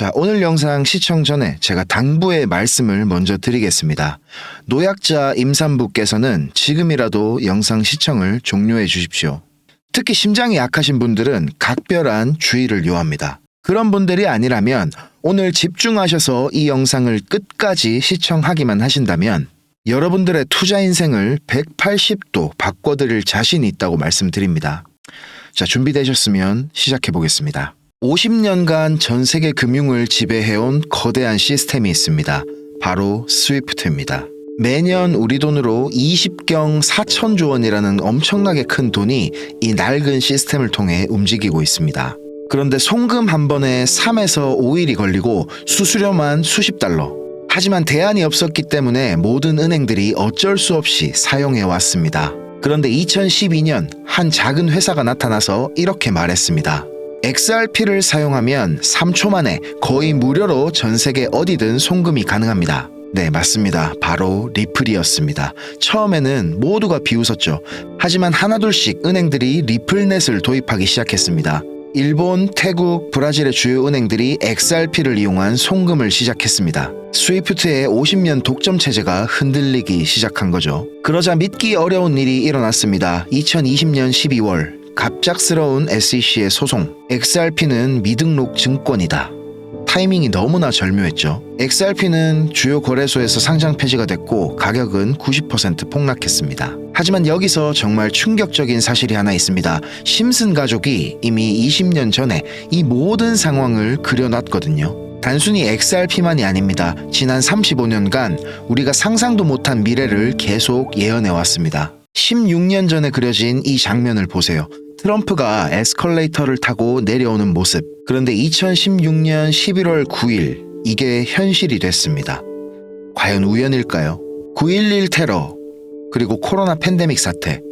자, 오늘 영상 시청 전에 제가 당부의 말씀을 먼저 드리겠습니다. 노약자 임산부께서는 지금이라도 영상 시청을 종료해 주십시오. 특히 심장이 약하신 분들은 각별한 주의를 요합니다. 그런 분들이 아니라면 오늘 집중하셔서 이 영상을 끝까지 시청하기만 하신다면 여러분들의 투자 인생을 180도 바꿔드릴 자신이 있다고 말씀드립니다. 자, 준비되셨으면 시작해 보겠습니다. 50년간 전 세계 금융을 지배해온 거대한 시스템이 있습니다. 바로 스위프트입니다. 매년 우리 돈으로 20경 4천조 원이라는 엄청나게 큰 돈이 이 낡은 시스템을 통해 움직이고 있습니다. 그런데 송금 한 번에 3에서 5일이 걸리고 수수료만 수십 달러. 하지만 대안이 없었기 때문에 모든 은행들이 어쩔 수 없이 사용해 왔습니다. 그런데 2012년 한 작은 회사가 나타나서 이렇게 말했습니다. XRP를 사용하면 3초 만에 거의 무료로 전 세계 어디든 송금이 가능합니다. 네, 맞습니다. 바로 리플이었습니다. 처음에는 모두가 비웃었죠. 하지만 하나둘씩 은행들이 리플넷을 도입하기 시작했습니다. 일본, 태국, 브라질의 주요 은행들이 XRP를 이용한 송금을 시작했습니다. 스위프트의 50년 독점 체제가 흔들리기 시작한 거죠. 그러자 믿기 어려운 일이 일어났습니다. 2020년 12월 갑작스러운 SEC의 소송. XRP는 미등록 증권이다. 타이밍이 너무나 절묘했죠. XRP는 주요 거래소에서 상장 폐지가 됐고 가격은 90% 폭락했습니다. 하지만 여기서 정말 충격적인 사실이 하나 있습니다. 심슨 가족이 이미 20년 전에 이 모든 상황을 그려놨거든요. 단순히 XRP만이 아닙니다. 지난 35년간 우리가 상상도 못한 미래를 계속 예언해 왔습니다. 16년 전에 그려진 이 장면을 보세요. 트럼프가 에스컬레이터를 타고 내려오는 모습. 그런데 2016년 11월 9일 이게 현실이 됐습니다. 과연 우연일까요? 9.11 테러, 그리고 코로나 팬데믹 사태,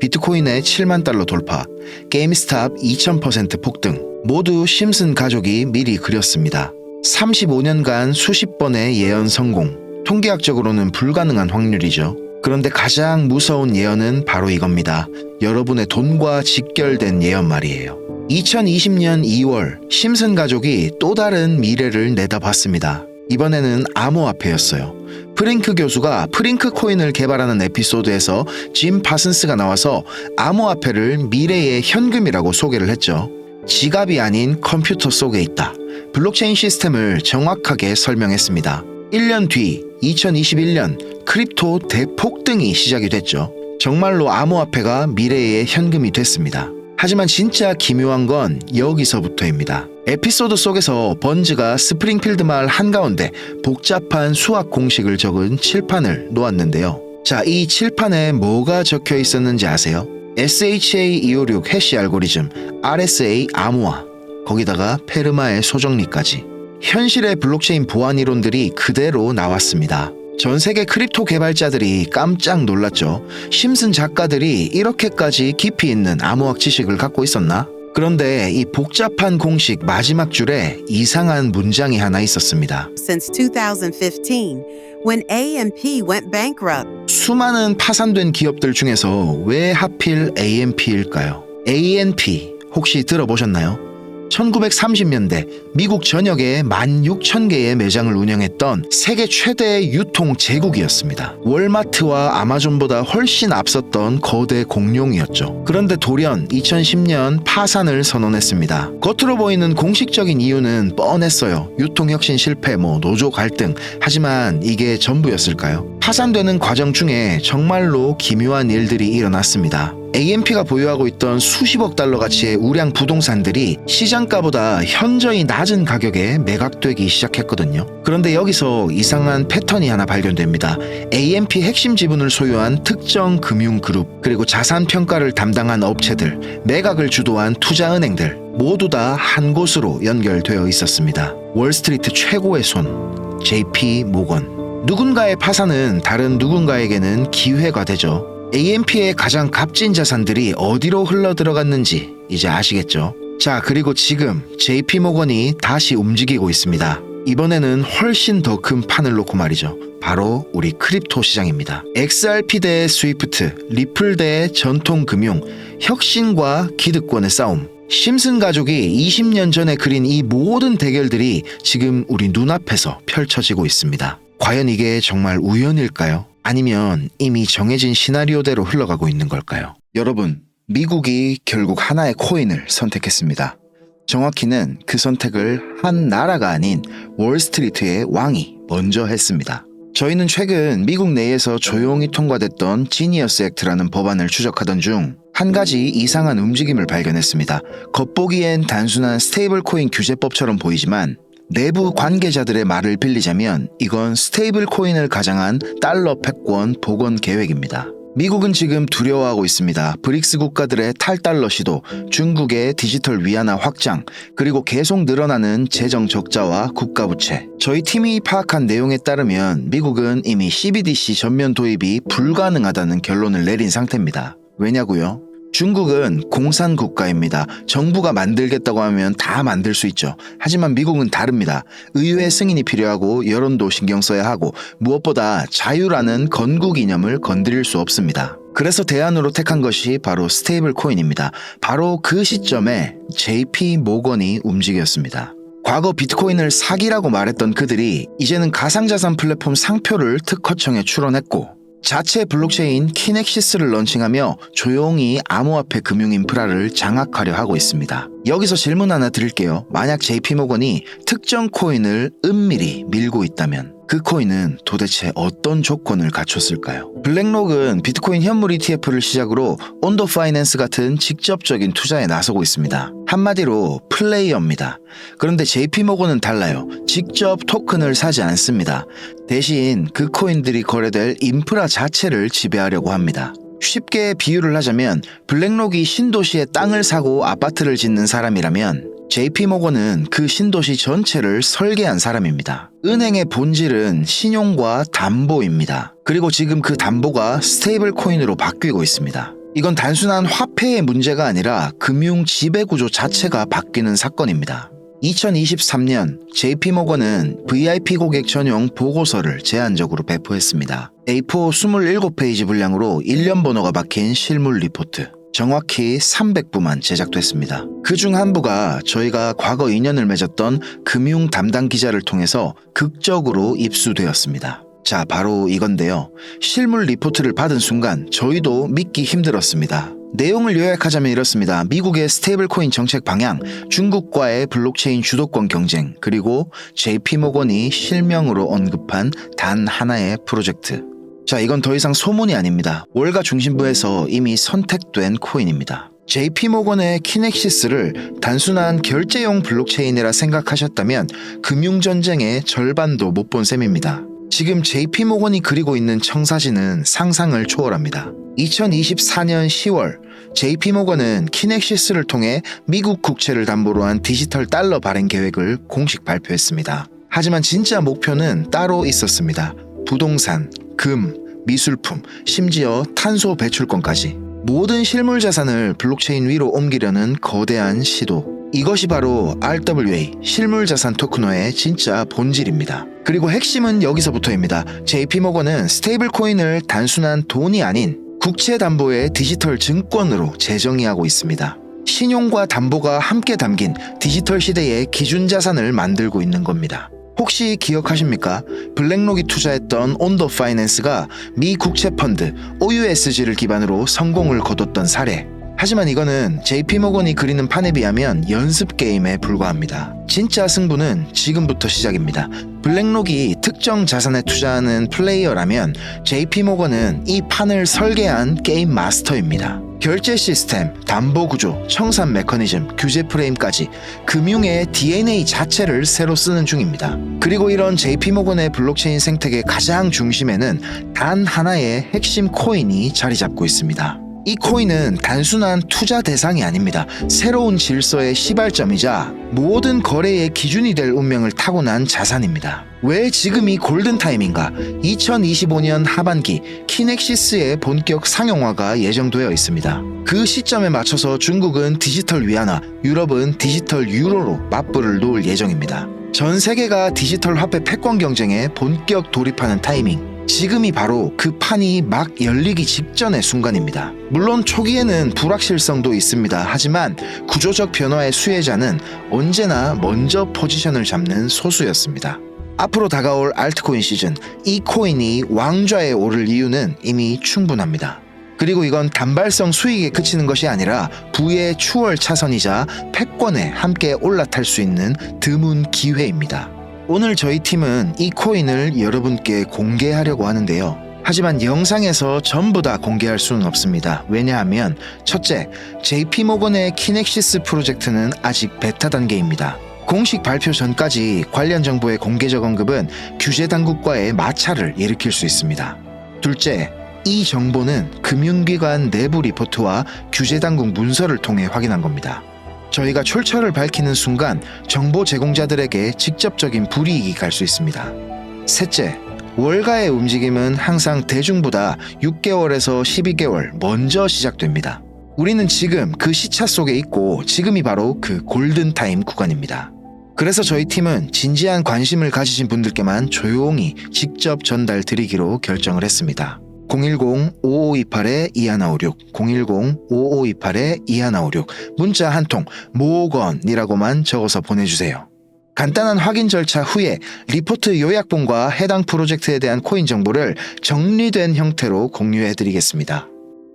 비트코인의 7만 달러 돌파, 게임스탑 2000% 폭등, 모두 심슨 가족이 미리 그렸습니다. 35년간 수십 번의 예언 성공, 통계학적으로는 불가능한 확률이죠. 그런데 가장 무서운 예언은 바로 이겁니다. 여러분의 돈과 직결된 예언 말이에요. 2020년 2월 심슨 가족이 또 다른 미래를 내다봤습니다. 이번에는 암호화폐였어요. 프링크 교수가 프링크 코인을 개발하는 에피소드에서 짐 파슨스가 나와서 암호화폐를 미래의 현금이라고 소개를 했죠. 지갑이 아닌 컴퓨터 속에 있다. 블록체인 시스템을 정확하게 설명했습니다. 1년 뒤 2021년 크립토 대폭등이 시작이 됐죠. 정말로 암호화폐가 미래의 현금이 됐습니다. 하지만 진짜 기묘한 건 여기서부터입니다. 에피소드 속에서 번즈가 스프링필드 마을 한가운데 복잡한 수학 공식을 적은 칠판을 놓았는데요. 자, 이 칠판에 뭐가 적혀 있었는지 아세요? SHA256 해시 알고리즘, RSA 암호화, 거기다가 페르마의 소정리까지. 현실의 블록체인 보안 이론들이 그대로 나왔습니다. 전 세계 크립토 개발자들이 깜짝 놀랐죠. 심슨 작가들이 이렇게까지 깊이 있는 암호학 지식을 갖고 있었나? 그런데 이 복잡한 공식 마지막 줄에 이상한 문장이 하나 있었습니다. since 2015 when AMP went bankrupt. 수많은 파산된 기업들 중에서 왜 하필 AMP일까요? ANP 혹시 들어보셨나요? 1930년대 미국 전역에 16,000개의 매장을 운영했던 세계 최대의 유통 제국이었습니다. 월마트와 아마존보다 훨씬 앞섰던 거대 공룡이었죠. 그런데 돌연 2010년 파산을 선언했습니다. 겉으로 보이는 공식적인 이유는 뻔했어요. 유통혁신 실패, 뭐 노조 갈등. 하지만 이게 전부였을까요? 파산되는 과정 중에 정말로 기묘한 일들이 일어났습니다. AMP가 보유하고 있던 수십억 달러 가치의 우량 부동산들이 시장가보다 현저히 낮은 가격에 매각되기 시작했거든요. 그런데 여기서 이상한 패턴이 하나 발견됩니다. AMP 핵심 지분을 소유한 특정 금융그룹, 그리고 자산 평가를 담당한 업체들, 매각을 주도한 투자은행들, 모두 다 한 곳으로 연결되어 있었습니다. 월스트리트 최고의 손, JP 모건. 누군가의 파산은 다른 누군가에게는 기회가 되죠. AMP의 가장 값진 자산들이 어디로 흘러 들어갔는지 이제 아시겠죠? 자, 그리고 지금 JP 모건이 다시 움직이고 있습니다. 이번에는 훨씬 더 큰 판을 놓고 말이죠. 바로 우리 크립토 시장입니다. XRP 대 스위프트, 리플 대 전통 금융, 혁신과 기득권의 싸움. 심슨 가족이 20년 전에 그린 이 모든 대결들이 지금 우리 눈앞에서 펼쳐지고 있습니다. 과연 이게 정말 우연일까요? 아니면 이미 정해진 시나리오대로 흘러가고 있는 걸까요? 여러분, 미국이 결국 하나의 코인을 선택했습니다. 정확히는 그 선택을 한 나라가 아닌 월스트리트의 왕이 먼저 했습니다. 저희는 최근 미국 내에서 조용히 통과됐던 지니어스 액트라는 법안을 추적하던 중 한 가지 이상한 움직임을 발견했습니다. 겉보기엔 단순한 스테이블 코인 규제법처럼 보이지만 내부 관계자들의 말을 빌리자면 이건 스테이블 코인을 가장한 달러 패권 복원 계획입니다. 미국은 지금 두려워하고 있습니다. 브릭스 국가들의 탈달러 시도, 중국의 디지털 위안화 확장, 그리고 계속 늘어나는 재정 적자와 국가 부채. 저희 팀이 파악한 내용에 따르면 미국은 이미 CBDC 전면 도입이 불가능하다는 결론을 내린 상태입니다. 왜냐고요? 중국은 공산 국가입니다. 정부가 만들겠다고 하면 다 만들 수 있죠. 하지만 미국은 다릅니다. 의회 승인이 필요하고 여론도 신경 써야 하고 무엇보다 자유라는 건국 이념을 건드릴 수 없습니다. 그래서 대안으로 택한 것이 바로 스테이블 코인입니다. 바로 그 시점에 JP 모건이 움직였습니다. 과거 비트코인을 사기라고 말했던 그들이 이제는 가상자산 플랫폼 상표를 특허청에 출원했고 자체 블록체인 키넥시스를 런칭하며 조용히 암호화폐 금융 인프라를 장악하려 하고 있습니다. 여기서 질문 하나 드릴게요. 만약 JP모건이 특정 코인을 은밀히 밀고 있다면 그 코인은 도대체 어떤 조건을 갖췄을까요? 블랙록은 비트코인 현물 ETF를 시작으로 온더 파이낸스 같은 직접적인 투자에 나서고 있습니다. 한마디로 플레이어입니다. 그런데 JP모건은 달라요. 직접 토큰을 사지 않습니다. 대신 그 코인들이 거래될 인프라 자체를 지배하려고 합니다. 쉽게 비유를 하자면 블랙록이 신도시에 땅을 사고 아파트를 짓는 사람이라면 JP모건은 그 신도시 전체를 설계한 사람입니다. 은행의 본질은 신용과 담보입니다. 그리고 지금 그 담보가 스테이블 코인으로 바뀌고 있습니다. 이건 단순한 화폐의 문제가 아니라 금융 지배 구조 자체가 바뀌는 사건입니다. 2023년 JP모건은 VIP 고객 전용 보고서를 제한적으로 배포했습니다. A4 27페이지 분량으로 1년 번호가 박힌 실물 리포트. 정확히 300부만 제작됐습니다. 그 중 한 부가 저희가 과거 인연을 맺었던 금융 담당 기자를 통해서 극적으로 입수되었습니다. 자, 바로 이건데요. 실물 리포트를 받은 순간 저희도 믿기 힘들었습니다. 내용을 요약하자면 이렇습니다. 미국의 스테이블 코인 정책 방향, 중국과의 블록체인 주도권 경쟁, 그리고 JP모건이 실명으로 언급한 단 하나의 프로젝트. 자, 이건 더 이상 소문이 아닙니다. 월가 중심부에서 이미 선택된 코인입니다. JP모건의 키넥시스를 단순한 결제용 블록체인이라 생각하셨다면 금융전쟁의 절반도 못 본 셈입니다. 지금 JP모건이 그리고 있는 청사진은 상상을 초월합니다. 2024년 10월 JP모건은 키넥시스를 통해 미국 국채를 담보로 한 디지털 달러 발행 계획을 공식 발표했습니다. 하지만 진짜 목표는 따로 있었습니다. 부동산, 금, 미술품, 심지어 탄소 배출권까지 모든 실물 자산을 블록체인 위로 옮기려는 거대한 시도. 이것이 바로 RWA 실물 자산 토큰화의 진짜 본질입니다. 그리고 핵심은 여기서부터입니다. JP모건은 스테이블 코인을 단순한 돈이 아닌 국채 담보의 디지털 증권으로 재정의하고 있습니다. 신용과 담보가 함께 담긴 디지털 시대의 기준 자산을 만들고 있는 겁니다. 혹시 기억하십니까? 블랙록이 투자했던 온더 파이낸스가 미 국채 펀드 OUSG를 기반으로 성공을 거뒀던 사례. 하지만 이거는 JP모건이 그리는 판에 비하면 연습 게임에 불과합니다. 진짜 승부는 지금부터 시작입니다. 블랙록이 특정 자산에 투자하는 플레이어라면 JP모건은 이 판을 설계한 게임 마스터입니다. 결제 시스템, 담보 구조, 청산 메커니즘, 규제 프레임까지 금융의 DNA 자체를 새로 쓰는 중입니다. 그리고 이런 JP모건의 블록체인 생태계 가장 중심에는 단 하나의 핵심 코인이 자리 잡고 있습니다. 이 코인은 단순한 투자 대상이 아닙니다. 새로운 질서의 시발점이자 모든 거래의 기준이 될 운명을 타고난 자산입니다. 왜 지금이 골든타임인가? 2025년 하반기 키넥시스의 본격 상용화가 예정되어 있습니다. 그 시점에 맞춰서 중국은 디지털 위안화, 유럽은 디지털 유로로 맞불을 놓을 예정입니다. 전 세계가 디지털 화폐 패권 경쟁에 본격 돌입하는 타이밍. 지금이 바로 그 판이 막 열리기 직전의 순간입니다. 물론 초기에는 불확실성도 있습니다. 하지만 구조적 변화의 수혜자는 언제나 먼저 포지션을 잡는 소수였습니다. 앞으로 다가올 알트코인 시즌, 이 코인이 왕좌에 오를 이유는 이미 충분합니다. 그리고 이건 단발성 수익에 그치는 것이 아니라 부의 추월 차선이자 패권에 함께 올라탈 수 있는 드문 기회입니다. 오늘 저희 팀은 이 코인을 여러분께 공개하려고 하는데요. 하지만 영상에서 전부 다 공개할 수는 없습니다. 왜냐하면 첫째, JP 모건의 키넥시스 프로젝트는 아직 베타 단계입니다. 공식 발표 전까지 관련 정보의 공개적 언급은 규제 당국과의 마찰을 일으킬 수 있습니다. 둘째, 이 정보는 금융기관 내부 리포트와 규제 당국 문서를 통해 확인한 겁니다. 저희가 출처를 밝히는 순간 정보 제공자들에게 직접적인 불이익이 갈 수 있습니다. 셋째, 월가의 움직임은 항상 대중보다 6개월에서 12개월 먼저 시작됩니다. 우리는 지금 그 시차 속에 있고 지금이 바로 그 골든타임 구간입니다. 그래서 저희 팀은 진지한 관심을 가지신 분들께만 조용히 직접 전달 드리기로 결정을 했습니다. 010-5528-2156, 010-5528-2156, 문자 한 통, 모건이라고만 적어서 보내주세요. 간단한 확인 절차 후에 리포트 요약본과 해당 프로젝트에 대한 코인 정보를 정리된 형태로 공유해 드리겠습니다.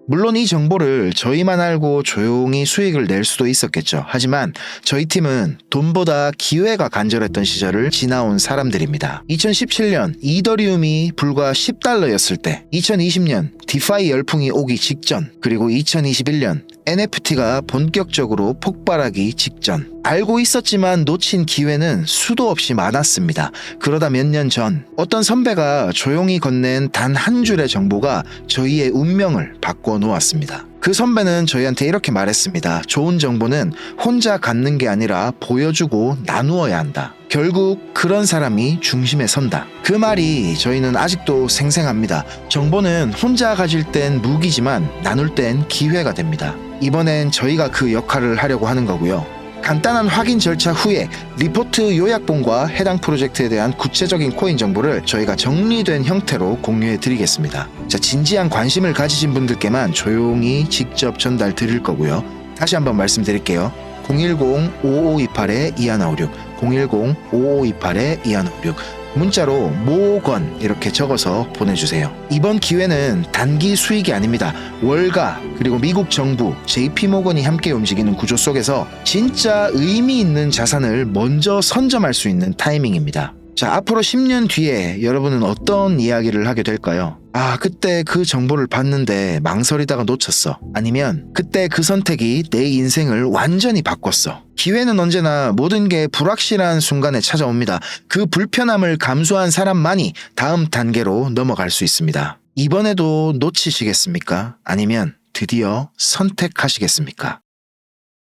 물론 이 정보를 저희만 알고 조용히 수익을 낼 수도 있었겠죠. 하지만 저희 팀은 돈보다 기회가 간절했던 시절을 지나온 사람들입니다. 2017년 이더리움이 불과 10달러였을 때, 2020년 디파이 열풍이 오기 직전, 그리고 2021년 NFT가 본격적으로 폭발하기 직전. 알고 있었지만 놓친 기회는 수도 없이 많았습니다. 그러다 몇 년 전 어떤 선배가 조용히 건넨 단 한 줄의 정보가 저희의 운명을 바꿔 놓았습니다. 그 선배는 저희한테 이렇게 말했습니다. 좋은 정보는 혼자 갖는 게 아니라 보여주고 나누어야 한다. 결국 그런 사람이 중심에 선다. 그 말이 저희는 아직도 생생합니다. 정보는 혼자 가질 땐 무기지만 나눌 땐 기회가 됩니다. 이번엔 저희가 그 역할을 하려고 하는 거고요. 간단한 확인 절차 후에 리포트 요약본과 해당 프로젝트에 대한 구체적인 코인 정보를 저희가 정리된 형태로 공유해 드리겠습니다. 자, 진지한 관심을 가지신 분들께만 조용히 직접 전달 드릴 거고요. 다시 한번 말씀드릴게요. 010-5528-2156, 010-5528-2156. 문자로 모건 이렇게 적어서 보내주세요. 이번 기회는 단기 수익이 아닙니다. 월가 그리고 미국 정부 JP 모건이 함께 움직이는 구조 속에서 진짜 의미 있는 자산을 먼저 선점할 수 있는 타이밍입니다. 자, 앞으로 10년 뒤에 여러분은 어떤 이야기를 하게 될까요? 아, 그때 그 정보를 봤는데 망설이다가 놓쳤어. 아니면 그때 그 선택이 내 인생을 완전히 바꿨어. 기회는 언제나 모든 게 불확실한 순간에 찾아옵니다. 그 불편함을 감수한 사람만이 다음 단계로 넘어갈 수 있습니다. 이번에도 놓치시겠습니까? 아니면 드디어 선택하시겠습니까?